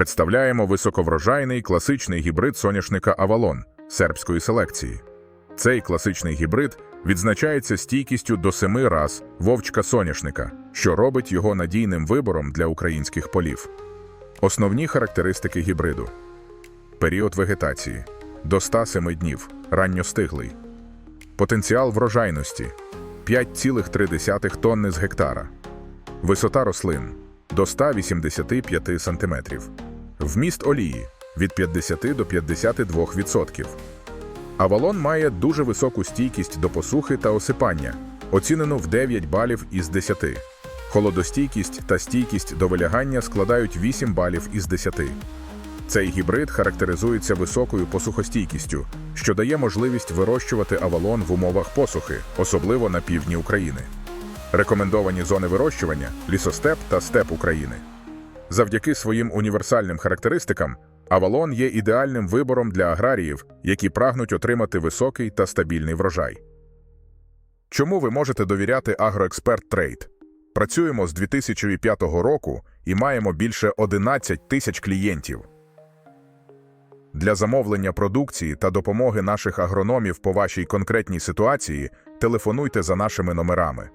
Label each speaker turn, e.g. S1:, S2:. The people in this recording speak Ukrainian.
S1: Представляємо високоврожайний класичний гібрид соняшника Авалон сербської селекції. Цей класичний гібрид відзначається стійкістю до семи раз вовчка соняшника, що робить його надійним вибором для українських полів. Основні характеристики гібриду: період вегетації до 107 днів, ранньостиглий, потенціал врожайності 5,3 тонни з гектара, висота рослин до 185 см, вміст олії від 50 до 52%. Авалон має дуже високу стійкість до посухи та осипання, оцінену в 9 балів із 10. Холодостійкість та стійкість до вилягання складають 8 балів із 10. Цей гібрид характеризується високою посухостійкістю, що дає можливість вирощувати авалон в умовах посухи, особливо на півдні України. Рекомендовані зони вирощування лісостеп та степ України. Завдяки своїм універсальним характеристикам Авалон є ідеальним вибором для аграріїв, які прагнуть отримати високий та стабільний врожай. Чому ви можете довіряти Агроексперт Трейд? Працюємо з 2005 року і маємо більше 11 тисяч клієнтів. Для замовлення продукції та допомоги наших агрономів по вашій конкретній ситуації телефонуйте за нашими номерами.